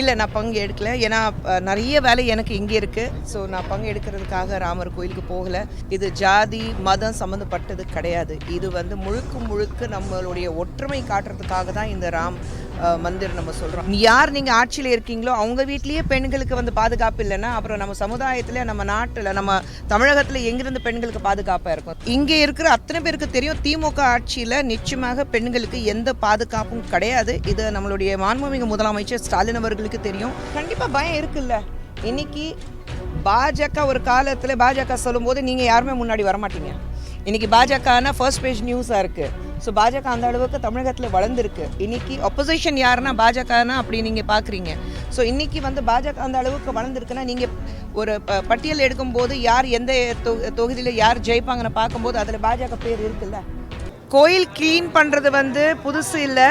இல்லை நான் பங்கு எடுக்கல. ஏன்னா நிறைய வேலை எனக்கு இங்கே இருக்குது ஸோ நான் பங்கு எடுக்கிறதுக்காக ராமர் கோயிலுக்கு போகலை. இது ஜாதி மதம் சம்மந்தப்பட்டது கிடையாது. இது வந்து முழுக்க முழுக்க நம்மளுடைய ஒற்றுமை காட்டுறதுக்காக தான் இந்த ராம் மந்திர் நம்ம சொல்கிறோம் யார் நீங்கள் ஆட்சியில் இருக்கீங்களோ அவங்க வீட்லேயே பெண்களுக்கு வந்து பாதுகாப்பு இல்லைன்னா அப்புறம் நம்ம சமுதாயத்தில் நம்ம நாட்டில் நம்ம தமிழகத்தில் எங்கிருந்து பெண்களுக்கு பாதுகாப்பாக இருக்கும்? இங்கே இருக்கிற அத்தனை பேருக்கு தெரியும் திமுக ஆட்சியில் நிச்சயமாக பெண்களுக்கு எந்த பாதுகாப்பும் கிடையாது. இது நம்மளுடைய மாண்புமிகு முதலமைச்சர் ஸ்டாலின் அவர்களுக்கு தெரியும். கண்டிப்பாக பயம் இருக்குல்ல. இன்னைக்கு பாஜக ஒரு காலத்தில் பாஜக சொல்லும்போது நீங்கள் யாருமே முன்னாடி வரமாட்டீங்க. இன்னைக்கு பாஜகனா ஃபர்ஸ்ட் பேஜ் நியூஸாக இருக்குது ஸோ பாஜக அந்த அளவுக்கு தமிழகத்தில் வளர்ந்துருக்கு. இன்னைக்கு ஒப்போசிஷன் யாருன்னா பாஜகனா அப்படி நீங்கள் பார்க்குறீங்க ஸோ இன்னைக்கு வந்து பாஜக அந்த அளவுக்கு வளர்ந்துருக்குன்னா நீங்கள் ஒரு ப- பட்டியல் எடுக்கும்போது யார் எந்த தொகுதியில் யார் ஜெயிப்பாங்கன்னு பார்க்கும்போது அதில் பாஜக பேர் இருக்குல்ல. கோயில் க்ளீன் பண்ணுறது வந்து புதுசு இல்லை.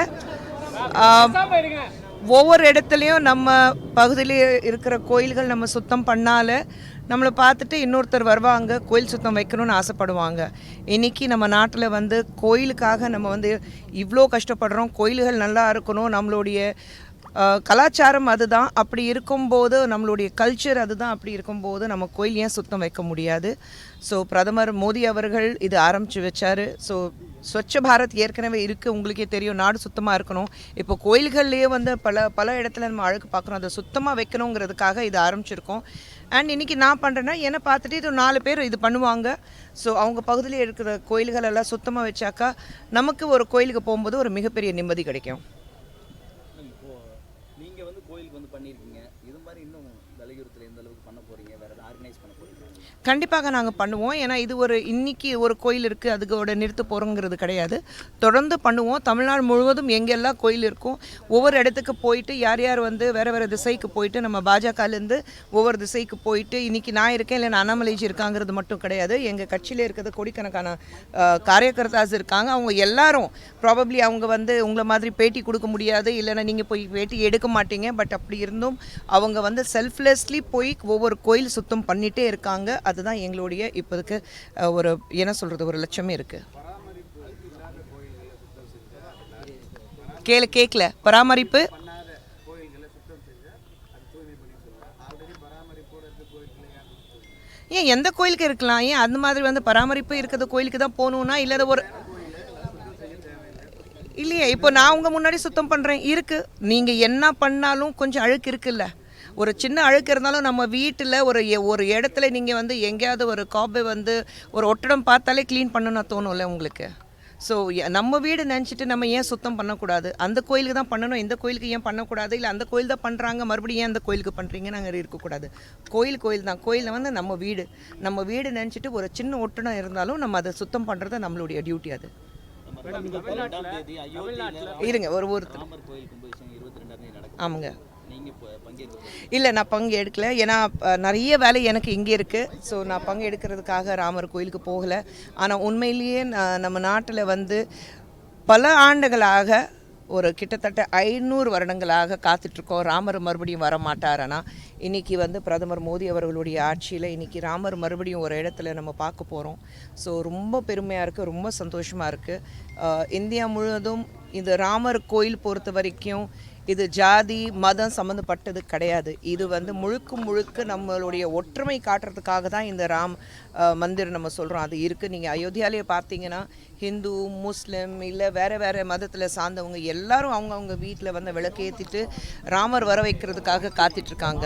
ஒவ்வொரு இடத்துலையும் நம்ம பகுதியில் இருக்கிற கோயில்கள் நம்ம சுத்தம் பண்ணால நம்மளை பார்த்துட்டு இன்னொருத்தர் வருவாங்க கோயில் சுத்தம் வைக்கணும்னு ஆசைப்படுவாங்க. இன்னைக்கு நம்ம நாட்டில் வந்து கோயிலுக்காக நம்ம வந்து இவ்வளோ கஷ்டப்படுறோம் கோயில்கள் நல்லா இருக்கணும் நம்மளுடைய கலாச்சாரம் அதுதான். அப்படி இருக்கும்போது நம்மளுடைய கல்ச்சர் அதுதான். அப்படி இருக்கும்போது நம்ம கோயில் ஏன் சுத்தம் வைக்க முடியாது? ஸோ பிரதமர் மோடி அவர்கள் இது ஆரம்பித்து வச்சார். ஸோ ஸ்வச்ச பாரத் ஏற்கனவே இருக்குது உங்களுக்கே தெரியும் நாடு சுத்தமாக இருக்கணும். இப்போ கோயில்கள்லேயே வந்து பல பல இடத்துல நம்ம அழுக்கு பார்க்குறோம் அதை சுத்தமாக வைக்கணுங்கிறதுக்காக இது ஆரம்பிச்சிருக்கோம். அண்ட் இன்றைக்கி நான் பண்ணுறேன்னா என்னை பார்த்துட்டு இது நாலு பேர் இது பண்ணுவாங்க. ஸோ அவங்க பகுதியில் இருக்கிற கோயில்கள் எல்லாம் சுத்தமாக வச்சாக்கா நமக்கு ஒரு கோயிலுக்கு போகும்போது ஒரு மிகப்பெரிய நிம்மதி கிடைக்கும் இப்போ நீங்க வந்து கோயிலுக்கு வந்து பண்ணியிருக்கீங்க இது மாதிரி இன்னும் வலியுறுத்தல எந்த அளவுக்கு பண்ண போறீங்க வேற ஏதாவது ஆர்கனைஸ் பண்ண போறீங்க கண்டிப்பாக நாங்கள் பண்ணுவோம். ஏன்னா இது ஒரு இன்னைக்கு ஒரு கோயில் இருக்குது அதுக்கோட நிறுத்த போகிறோங்கிறது கிடையாது. தொடர்ந்து பண்ணுவோம். தமிழ்நாடு முழுவதும் எங்கெல்லாம் கோயில் இருக்கும் ஒவ்வொரு இடத்துக்கு போயிட்டு யார் யார் வந்து வேறு வேறு திசைக்கு போயிட்டு நம்ம பாஜகலேருந்து ஒவ்வொரு திசைக்கு போயிட்டு இன்றைக்கி நான் இருக்கேன் இல்லை அண்ணாமலைஜி இருக்காங்கிறது மட்டும் கிடையாது. எங்கள் கட்சியில் இருக்கிறது கோடிக்கணக்கான காரியகர்த்தாஸ் இருக்காங்க. அவங்க எல்லாரும் ப்ராபப்ளி அவங்க வந்து உங்களை மாதிரி பேட்டி கொடுக்க முடியாது. இல்லைன்னா நீங்கள் போய் பேட்டி எடுக்க மாட்டீங்க. பட் அப்படி இருந்தும் அவங்க வந்து செல்ஃப்லெஸ்லி போய் ஒவ்வொரு கோயில் சுத்தம் பண்ணிகிட்டே இருக்காங்க. அதுதான் எங்களுடைய இப்போதுக்கு ஒரு என்ன சொல்கிறது ஒரு லட்சமே இருக்குது கேளு கேட்கல பராமரிப்பு? ஏன் எந்த கோயிலுக்கு இருக்கலாம்? ஏன் அந்த மாதிரி வந்து பராமரிப்பு இருக்கிற கோயிலுக்கு தான் போகணுன்னா இல்லாத ஒரு இல்லையே இப்போ நான் உங்க முன்னாடி சுத்தம் பண்ணுறேன் இருக்கு. நீங்கள் என்ன பண்ணாலும் கொஞ்சம் அழுக்கு இருக்குல்ல? ஒரு சின்ன அழுக்கு இருந்தாலும் நம்ம வீட்டில் ஒரு ஒரு இடத்துல நீங்கள் வந்து எங்கேயாவது ஒரு காபை வந்து ஒரு ஒட்டடம் பார்த்தாலே க்ளீன் பண்ணணும்னு தோணும்ல உங்களுக்கு? ஸோ நம்ம வீடு நினச்சிட்டு நம்ம ஏன் சுத்தம் பண்ணக்கூடாது? அந்த கோயிலுக்கு தான் பண்ணணும். இந்த கோயிலுக்கு ஏன் பண்ணக்கூடாது? இல்லை அந்த கோயில் தான் பண்ணுறாங்க மறுபடியும் ஏன் அந்த கோயிலுக்கு பண்ணுறீங்க நாங்கள் இருக்கக்கூடாது. கோயில் கோயில் தான். கோயிலில் வந்து நம்ம வீடு. நம்ம வீடு நினச்சிட்டு ஒரு சின்ன ஒட்டடம் இருந்தாலும் நம்ம அதை சுத்தம் பண்ணுறது நம்மளுடைய டியூட்டி அது. இருங்க ஒரு ஒருத்தர் ஆமாங்க. இல்லை நான் பங்கு எடுக்கல. ஏன்னா நிறைய வேலை எனக்கு இங்கே இருக்குது ஸோ நான் பங்கு எடுக்கிறதுக்காக ராமர் கோயிலுக்கு போகலை. ஆனால் உண்மையிலேயே நம்ம நாட்டில் வந்து பல ஆண்டுகளாக ஒரு கிட்டத்தட்ட ஐநூறு வருடங்களாக காத்துட்ருக்கோம். ராமர் மறுபடியும் வர மாட்டாரனா இன்றைக்கி வந்து பிரதமர் மோடி அவர்களுடைய ஆட்சியில் இன்றைக்கி ராமர் மறுபடியும் ஒரு இடத்துல நம்ம பார்க்க போகிறோம் ஸோ ரொம்ப பெருமையாக இருக்குது ரொம்ப சந்தோஷமாக இருக்குது இந்தியா முழுவதும் இந்த ராமர் கோயில் பொறுத்த வரைக்கும் இது ஜாதி மதம் சம்மந்தப்பட்டது கிடையாது. இது வந்து முழுக்க முழுக்க நம்மளுடைய ஒற்றுமை காட்டுறதுக்காக தான் இந்த ராம் மந்திர் நம்ம சொல்கிறோம் அது இருக்குது நீங்கள் அயோத்தியாலேயே பார்த்தீங்கன்னா ஹிந்து முஸ்லீம் இல்லை வேறு வேறு மதத்தில் சார்ந்தவங்க எல்லாரும் அவங்கவுங்க வீட்டில் வந்து விளக்கேற்றிட்டு ராமர் வர வைக்கிறதுக்காக காத்திட்ருக்காங்க.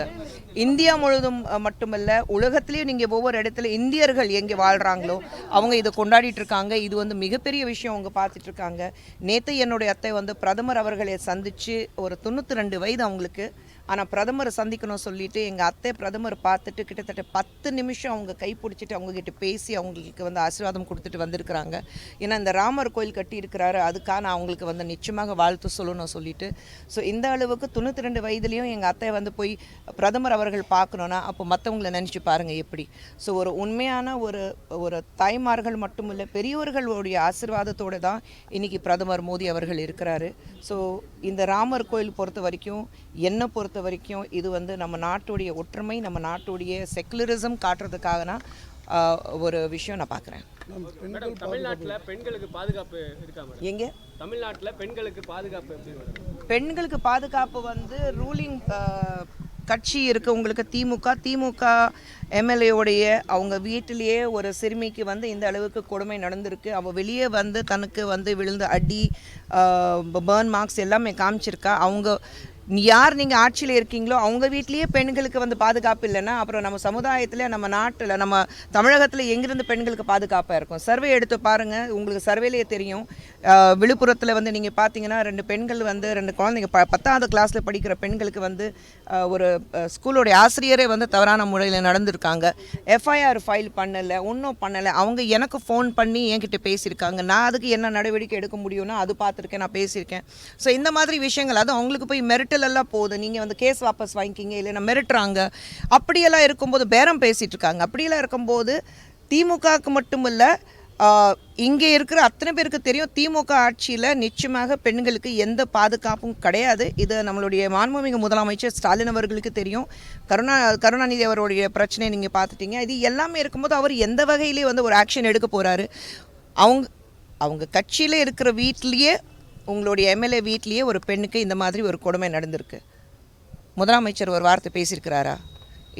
இந்தியா முழுவதும் மட்டுமல்ல உலகத்துலேயும் நீங்கள் ஒவ்வொரு இடத்துல இந்தியர்கள் எங்கே வாழ்கிறாங்களோ அவங்க இதை கொண்டாடிட்டு இருக்காங்க இது வந்து மிகப்பெரிய விஷயம் அவங்க பார்த்துட்ருக்காங்க நேற்று என்னுடைய அத்தை வந்து பிரதமர் அவர்களை சந்தித்து ஒரு தொண்ணூற்றி ரெண்டு வயது அவங்களுக்கு. ஆனால் பிரதமரை சந்திக்கணும் சொல்லிட்டு எங்கள் அத்தை பிரதமர் பார்த்துட்டு கிட்டத்தட்ட பத்து நிமிஷம் அவங்க கை பிடிச்சிட்டு அவங்கக்கிட்ட பேசி அவங்களுக்கு வந்து ஆசீர்வாதம் கொடுத்துட்டு வந்திருக்கிறாங்க. ஏன்னா இந்த ராமர் கோயில் கட்டி இருக்கிறாரு அதுக்காக நான் அவங்களுக்கு வந்து நிச்சயமாக வாழ்த்து சொல்லணும் சொல்லிட்டு. ஸோ இந்த அளவுக்கு தொண்ணூற்றி ரெண்டு வயதுலேயும் எங்கள் அத்தை வந்து போய் பிரதமர் அவர்கள் பார்க்கணுன்னா அப்போ மற்றவங்களை நினச்சி பாருங்கள் எப்படி. ஸோ ஒரு உண்மையான ஒரு ஒரு தாய்மார்கள் மட்டுமில்லை பெரியவர்களுடைய ஆசீர்வாதத்தோடு தான் இன்னைக்கு பிரதமர் மோடி அவர்கள் இருக்கிறாரு. ஸோ இந்த ராமர் கோயில் பொறுத்த வரைக்கும் என்னை பொறுத்த வரைக்கும் இது வந்து நம்ம நாட்டுடைய ஒற்றுமை நம்ம நாட்டுடைய செக்குலரிசம் காட்டுறதுக்காகனா ஒரு விஷயம் நான் பார்க்குறேன். மேடம் தமிழ்நாட்டில் பெண்களுக்கு பாதுகாப்பு இருக்கா மேடம்? எங்கே? தமிழ்நாட்டில் பெண்களுக்கு பாதுகாப்பு எப்படி மேடம்? பெண்களுக்கு பாதுகாப்பு வந்து ரூலிங் கட்சி இருக்குது உங்களுக்கு திமுக திமுக எம்எல்ஏவுடைய அவங்க வீட்டிலேயே ஒரு சிறுமிக்கு வந்து இந்த அளவுக்கு கொடுமை நடந்திருக்கு. அவள் வெளியே வந்து தனக்கு வந்து விழுந்த அடி பேர்ன் மார்க்ஸ் எல்லாமே காமிச்சிருக்கா. அவங்க யார் நீங்கள் ஆட்சியில் இருக்கீங்களோ அவங்க வீட்லேயே பெண்களுக்கு வந்து பாதுகாப்பு இல்லைன்னா அப்புறம் நம்ம சமுதாயத்தில் நம்ம நாட்டில் நம்ம தமிழகத்தில் எங்கிருந்து பெண்களுக்கு பாதுகாப்பாக இருக்கும்? சர்வே எடுத்து பாருங்கள் உங்களுக்கு சர்வேலையே தெரியும். விழுப்புரத்தில் வந்து நீங்கள் பார்த்தீங்கன்னா ரெண்டு பெண்கள் வந்து ரெண்டு குழந்தைங்க ப பத்தாவது கிளாஸில் படிக்கிற பெண்களுக்கு வந்து ஒரு ஸ்கூலோடைய ஆசிரியரே வந்து தவறான முறையில் நடந்திருக்காங்க. எஃப்ஐஆர் ஃபைல் பண்ணலை ஒன்றும் பண்ணலை. அவங்க எனக்கு ஃபோன் பண்ணி என்கிட்ட பேசியிருக்காங்க. நான் அதுக்கு என்ன நடவடிக்கை எடுக்க முடியும்னா அது பார்த்துருக்கேன் நான் பேசியிருக்கேன். ஸோ இந்த மாதிரி விஷயங்கள் அது அவங்களுக்கு போய் மிரட்டல் எல்லாம் போகுது. நீங்கள் வந்து கேஸ் வாபஸ் வாங்கிக்கிங்க இல்லைன்னா மிரட்டுறாங்க. அப்படியெல்லாம் இருக்கும்போது பேரம் பேசிகிட்டு இருக்காங்க. அப்படியெல்லாம் இருக்கும்போது திமுகவுக்கு மட்டும் இல்லை இங்கே இருக்கிற அத்தனை பேருக்கு தெரியும் திமுக ஆட்சியில் நிச்சயமாக பெண்களுக்கு எந்த பாதுகாப்பும் கிடையாது. இது நம்மளுடைய மாண்புமிகு முதலமைச்சர் ஸ்டாலின் அவர்களுக்கு தெரியும். கருணா கருணாநிதி அவருடைய பிரச்சனையை நீங்கள் பார்த்துட்டீங்க. இது எல்லாமே இருக்கும்போது அவர் எந்த வகையிலே வந்து ஒரு ஆக்ஷன் எடுக்க போகிறாரு அவங்க அவங்க கட்சியில் இருக்கிற வீட்லேயே உங்களுடைய எம்எல்ஏ வீட்லேயே ஒரு பெண்ணுக்கு இந்த மாதிரி ஒரு கொடுமை நடந்திருக்கு. முதலமைச்சர் ஒரு வார்த்தை பேசியிருக்கிறாரா?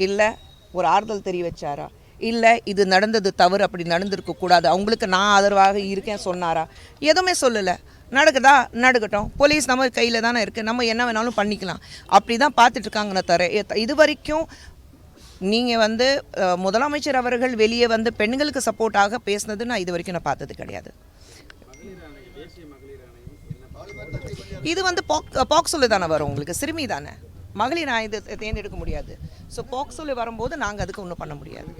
இல்லை ஒரு ஆறுதல் தெரிய வச்சாரா? இல்லை இது நடந்தது தவறு அப்படி நடந்திருக்கக்கூடாது அவங்களுக்கு நான் ஆதரவாக இருக்கேன் சொன்னாரா? எதுவுமே சொல்லலை. நடக்குதா? நடக்கட்டும். போலீஸ் நம்ம கையில் தானே இருக்குது நம்ம என்ன வேணாலும் பண்ணிக்கலாம். அப்படி தான் பார்த்துட்ருக்காங்கன்னு தர இது வரைக்கும் நீங்கள் வந்து முதலமைச்சர் அவர்கள் வெளியே வந்து பெண்களுக்கு சப்போர்ட்டாக பேசுனது நான் இது வரைக்கும் நான் பார்த்தது கிடையாது. இது வந்து பாக் பாக்ஸோல தானே வரும் உங்களுக்கு? சிறுமி தானே? மகளிர் இது தேர்ந்தெடுக்க முடியாது. ஸோ பாக்ஸோல வரும்போது நாங்கள் அதுக்கு ஒன்றும் பண்ண முடியாது.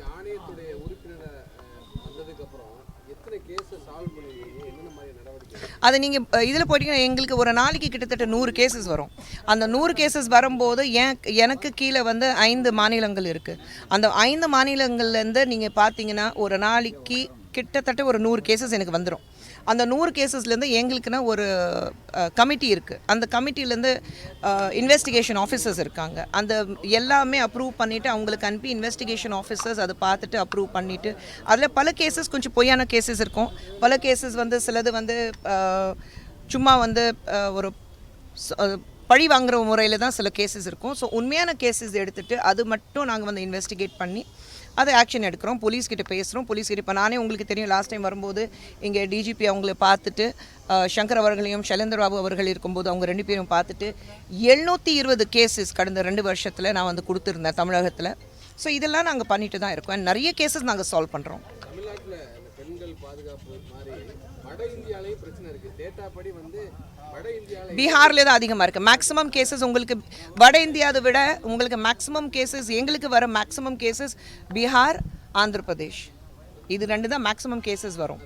அது நீங்கள் இதில் போயிட்டீங்கன்னா எங்களுக்கு ஒரு நாளைக்கு கிட்டத்தட்ட நூறு கேசஸ் வரும். அந்த நூறு கேசஸ் வரும்போது என் எனக்கு கீழே வந்து ஐந்து மாநிலங்கள் இருக்குது அந்த ஐந்து மாநிலங்கள்லேருந்து நீங்கள் பார்த்தீங்கன்னா ஒரு நாளைக்கு கிட்டத்தட்ட ஒரு நூறு கேசஸ் எனக்கு வந்துடும் அந்த நூறு கேசஸ்லேருந்து எங்களுக்குன்னா ஒரு கமிட்டி இருக்குது அந்த கமிட்டிலேருந்து இன்வெஸ்டிகேஷன் ஆஃபீஸர்ஸ் இருக்காங்க. அந்த எல்லாமே அப்ரூவ் பண்ணிவிட்டு அவங்களுக்கு அனுப்பி இன்வெஸ்டிகேஷன் ஆஃபீஸர்ஸ் அதை பார்த்துட்டு அப்ரூவ் பண்ணிவிட்டு அதில் பல கேசஸ் கொஞ்சம் பொய்யான கேசஸ் இருக்கும். பல கேசஸ் வந்து சிலது வந்து சும்மா வந்து ஒரு பழி வாங்குகிற முறையில் தான் சில கேசஸ் இருக்கும். ஸோ உண்மையான கேசஸ் எடுத்துட்டு அது மட்டும் நாங்கள் வந்து இன்வெஸ்டிகேட் பண்ணி அதை ஆக்ஷன் எடுக்கிறோம். போலீஸ்கிட்ட பேசுகிறோம் போலீஸ்கிட்ட இப்போ நானே உங்களுக்கு தெரியும் லாஸ்ட் டைம் வரும்போது இங்கே டிஜிபி அவங்கள பார்த்துட்டு சங்கர் அவர்களையும் ஷைலேந்தர் பாபு அவர்கள் இருக்கும்போது அவங்க ரெண்டு பேரும் பார்த்துட்டு எழுநூற்றி இருபது கேசஸ் கடந்த ரெண்டு வருஷத்தில் நான் வந்து கொடுத்துருந்தேன் தமிழகத்தில். ஸோ இதெல்லாம் நாங்கள் பண்ணிட்டு தான் இருக்கோம். நிறைய கேசஸ் நாங்கள் சால்வ் பண்ணுறோம் தமிழ்நாட்டுல பெண்கள் பாதுகாப்பு மாதிரி வட இந்தியாலேயும் பிரச்சனை இருக்குது டேட்டா படி வந்து பீகாரில் தான் அதிகமாக இருக்குது மேக்ஸிமம் கேசஸ் உங்களுக்கு வட இந்தியாவை விட உங்களுக்கு மேக்ஸிமம் கேசஸ் எங்களுக்கு வர மேக்ஸிமம் கேசஸ் பீகார் ஆந்திர பிரதேஷ் இது ரெண்டு தான் மேக்ஸிமம் கேசஸ் வரும்.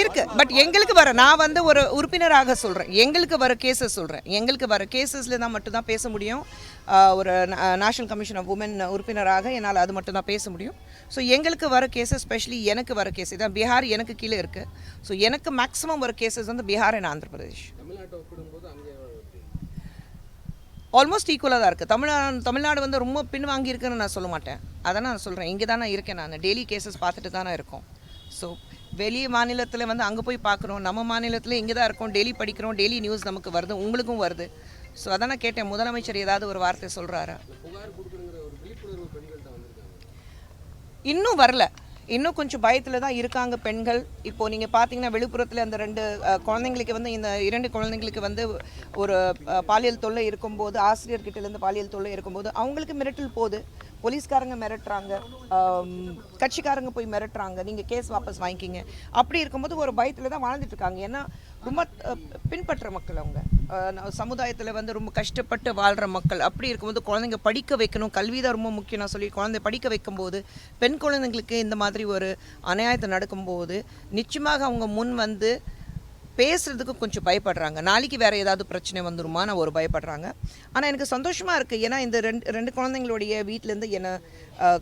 இருக்கு. பட் எங்களுக்கு வர நான் வந்து ஒரு உறுப்பினராக சொல்கிறேன் எங்களுக்கு வர கேசஸ் சொல்கிறேன் எங்களுக்கு வர கேசஸில் தான் மட்டும் தான் பேச முடியும். ஒரு நேஷனல் கமிஷன் ஆஃப் உமன் உறுப்பினராக என்னால் அது மட்டும் தான் பேச முடியும். ஸோ எங்களுக்கு வர கேசஸ் ஸ்பெஷலி எனக்கு வர கேஸ் இதான் பீகார் எனக்கு கீழே இருக்குது ஸோ எனக்கு மேக்ஸிமம் வர கேசஸ் வந்து பீகார் அண்ட் ஆந்திர பிரதேஷ் தமிழ்நாட்டை ஒப்பிடும்போது அங்கே எப்படி? ஆல்மோஸ்ட் ஈக்குவலாக தான் இருக்குது தமிழ்நாடு தமிழ்நாடு வந்து ரொம்ப பின்வாங்கி இருக்குன்னு நான் சொல்ல மாட்டேன். அதை நான் சொல்கிறேன் இங்கே தான் நான் இருக்கேன் நான். டெய்லி கேசஸ் பார்த்துட்டு தானே இருக்கோம். ஸோ வெளி மாநிலத்தில் வந்து அங்கே போய் பார்க்குறோம். நம்ம மாநிலத்தில் இங்கே தான் இருக்கோம். டெய்லி படிக்கிறோம். டெய்லி நியூஸ் நமக்கு வருது. உங்களுக்கும் வருது. ஸோ அதான் நான் கேட்டேன். முதலமைச்சர் ஏதாவது ஒரு வார்த்தை சொல்கிறாரா இன்னும் வரல. இன்னும் கொஞ்சம் பயத்தில் தான் இருக்காங்க பெண்கள். இப்போது நீங்கள் பார்த்தீங்கன்னா விழுப்புரத்தில் அந்த ரெண்டு குழந்தைங்களுக்கு வந்து இந்த இரண்டு குழந்தைங்களுக்கு வந்து ஒரு பாலியல் தொல்லை இருக்கும்போது ஆசிரியர்கிட்டேருந்து பாலியல் தொல்லை இருக்கும்போது அவங்களுக்கு மிரட்டல் போகுது. போலீஸ்காரங்க மிரட்டுறாங்க. கட்சிக்காரங்க போய் மிரட்டுறாங்க. நீங்கள் கேஸ் வாபஸ் வாங்கிக்கிங்க. அப்படி இருக்கும்போது ஒரு பயத்தில் தான் வாழ்ந்துட்டு இருக்காங்க. ஏன்னா ரொம்ப பின்பற்ற மக்கள் அவங்க. சமுதாயத்தில் வந்து ரொம்ப கஷ்டப்பட்டு வாழ்கிற மக்கள். அப்படி இருக்கும்போது குழந்தைங்க படிக்க வைக்கணும். கல்வி தான் ரொம்ப முக்கியம். நான் சொல்லி குழந்தை படிக்க வைக்கும்போது பெண் குழந்தைங்களுக்கு இந்த மாதிரி ஒரு அநியாயத்தை நடக்கும்போது நிச்சயமாக அவங்க முன் வந்து பேசுறதுக்கு கொஞ்சம் பயப்படுறாங்க. நாளைக்கு வேற ஏதாவது பிரச்சனை வந்துருமா? நான் ஒரு பயப்படுறாங்க. ஆனால் எனக்கு சந்தோஷமாக இருக்குது ஏன்னா இந்த ரெண்டு ரெண்டு குழந்தைங்களுடைய வீட்டிலேருந்து என்னை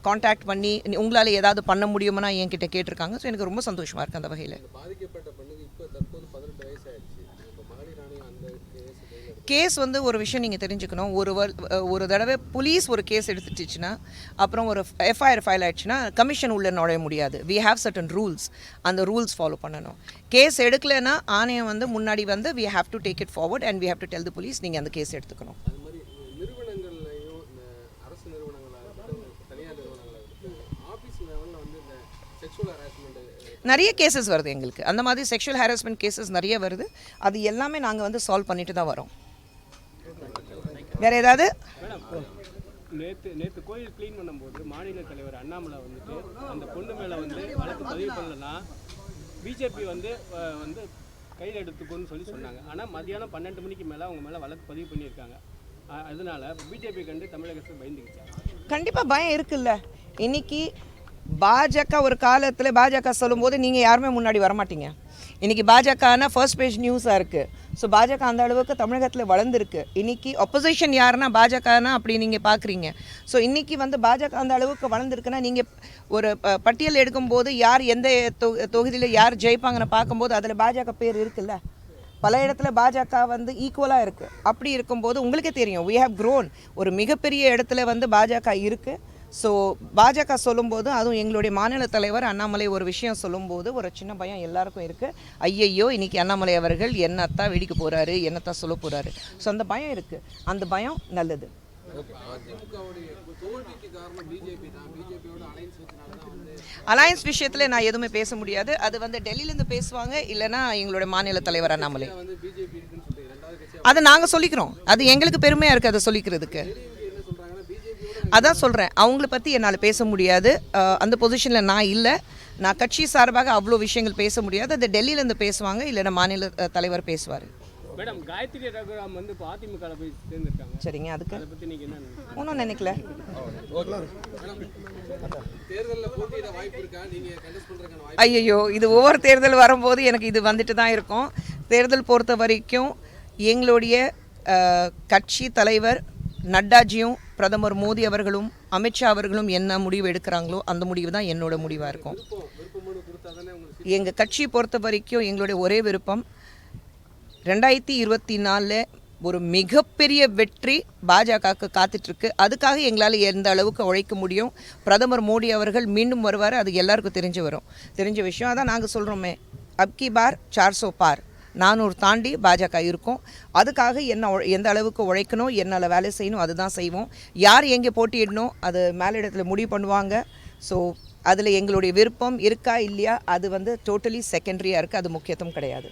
காண்டாக்ட் பண்ணி உங்களால் ஏதாவது பண்ண முடியுமா என்கிட்ட கேட்டிருக்காங்க. ஸோ எனக்கு ரொம்ப சந்தோஷமாக இருக்குது அந்த வகையில் இந்த பாதிக்கப்பட்ட பெண்ணுக்கு இப்போ தற்போது பதினெட்டு வயசு ஆயிடுச்சு இப்போ மகளிர் ஆணையம் அந்த கேஸ் வந்து ஒரு விஷயம் நீங்கள் தெரிஞ்சுக்கணும். ஒரு ஒரு தடவை போலீஸ் ஒரு கேஸ் எடுத்துட்டுச்சுன்னா அப்புறம் ஒரு எஃப்ஐஆர் ஃபைல் ஆயிடுச்சுன்னா கமிஷன் உள்ளே நுழைய முடியாது. வி ஹேவ் சர்டன் ரூல்ஸ் அந்த ரூல்ஸ் ஃபாலோ பண்ணணும். கேஸ் எடுக்கலைன்னா ஆணையம் வந்து முன்னாடி வந்து we have to take it forward and we have to tell the police நீங்கள் அந்த கேஸ் எடுத்துக்கணும். நிறைய கேசஸ் வருது எங்களுக்கு. அந்த மாதிரி செக்ஷுவல் ஹாரஸ்மெண்ட் கேசஸ் நிறைய வருது. அது எல்லாமே நாங்கள் வந்து சால்வ் பண்ணிட்டு தான் வரோம். வேற ஏதாவது? நேற்று நேற்று கோயில் க்ளீன் பண்ணும்போது மாநில தலைவர் அண்ணாமலை வந்துட்டு அந்த பொண்ணு மேலே வந்து வழக்கு பதிவு பண்ணலன்னா பிஜேபி வந்து வந்து கையில் எடுத்துக்கோன்னு சொல்லி சொன்னாங்க. ஆனால் மதியானம் பன்னெண்டு மணிக்கு மேலே அவங்க மேலே வழக்கு பதிவு பண்ணியிருக்காங்க. அதனால பிஜேபி கண்டு தமிழக அரசு பயந்துக்கிச்சாங்க கண்டிப்பாக பயம் இருக்குல்ல. இன்னைக்கு பாஜக ஒரு காலத்தில் பாஜக சொல்லும்போது நீங்கள் யாருமே முன்னாடி வரமாட்டீங்க. இன்றைக்கி பாஜகனா ஃபர்ஸ்ட் பேஜ் நியூஸாக இருக்குது ஸோ பாஜக அந்த அளவுக்கு தமிழகத்தில் வளர்ந்துருக்கு. இன்றைக்கி ஒப்போசிஷன் யாருன்னா பாஜகனா அப்படி நீங்கள் பார்க்குறீங்க ஸோ இன்றைக்கி வந்து பாஜக அந்த அளவுக்கு வளர்ந்துருக்குன்னா நீங்கள் ஒரு ப- பட்டியல் எடுக்கும்போது யார் எந்த தொகுதியில் யார் ஜெயிப்பாங்கன்னு பார்க்கும்போது அதில் பாஜக பேர் இருக்குல்ல? பல இடத்துல பாஜக வந்து ஈக்குவலாக இருக்குது அப்படி இருக்கும்போது உங்களுக்கே தெரியும். வி ஹவ் க்ரோன் ஒரு மிகப்பெரிய இடத்துல வந்து பாஜக இருக்குது ஸோ பாஜக சொல்லும்போது அதுவும் எங்களுடைய மாநில தலைவர் அண்ணாமலை ஒரு விஷயம் சொல்லும்போது ஒரு சின்ன பயம் எல்லாருக்கும் இருக்குது ஐயையோ இன்னைக்கு அண்ணாமலை அவர்கள் என்னத்தான் வெடிக்க போகிறாரு என்னத்தான் சொல்ல போகிறாரு ஸோ அந்த பயம் இருக்குது அந்த பயம் நல்லது. அலையன்ஸ் விஷயத்தில் நான் எதுவுமே பேச முடியாது. அது வந்து டெல்லியிலேருந்து பேசுவாங்க இல்லைன்னா எங்களுடைய மாநில தலைவர் அண்ணாமலை. அது அதை நாங்கள் சொல்லிக்கிறோம். அது எங்களுக்கு பெருமையாக இருக்குது அதை சொல்லிக்கிறதுக்கு. அதான் சொல்கிறேன் அவங்கள பற்றி என்னால் பேச முடியாது. அந்த பொசிஷனில் நான் இல்லை. நான் கட்சி சார்பாக அவ்வளோ விஷயங்கள் பேச முடியாது. அது டெல்லியிலேருந்து பேசுவாங்க இல்லைன்னா மாநில தலைவர் பேசுவார். மேடம் காயத்ரி ரகுராம் வந்து இப்போ அதிமுகவில் போய் சேர்ந்துருக்காங்க. சரிங்க அதுக்கு? அதை பற்றி நீங்கள் என்ன? ஒன்றும் நினைக்கல. ஐயையோ இது ஒவ்வொரு தேர்தல் வரும்போது எனக்கு இது வந்துட்டு தான் இருக்கும். தேர்தல் பொறுத்த வரைக்கும் எங்களுடைய கட்சி தலைவர் நட்டாஜியும் பிரதமர் மோடி அவர்களும் அமித்ஷா அவர்களும் என்ன முடிவு எடுக்கிறாங்களோ அந்த முடிவு தான் என்னோட முடிவாக இருக்கும். எங்கள் கட்சி பொறுத்த வரைக்கும் எங்களுடைய ஒரே விருப்பம் ரெண்டாயிரத்தி இருபத்தி நாலில் ஒரு மிகப்பெரிய வெற்றி பாஜகவுக்கு காத்துட்ருக்கு. அதுக்காக எங்களால் எந்த அளவுக்கு உழைக்க முடியும்? பிரதமர் மோடி அவர்கள் மீண்டும் வருவார் அது எல்லாருக்கும் தெரிஞ்சு வரும். தெரிஞ்ச விஷயம் அதான் நாங்கள் சொல்கிறோமே அப்கி பார் சார்சோ பார். நானூறு தாண்டி பாஜக இருக்கும். அதுக்காக என்ன எந்த அளவுக்கு உழைக்கணும் என்னால் வேலை செய்யணும் அதுதான் செய்வோம். யார் எங்கே போட்டியிடணும் அது மேலிடத்தில் முடிவு பண்ணுவாங்க. ஸோ அதில் எங்களுடைய விருப்பம் இருக்கா இல்லையா அது வந்து டோட்டலி செகண்டரியாக இருக்குது அது முக்கியத்துவம் கிடையாது.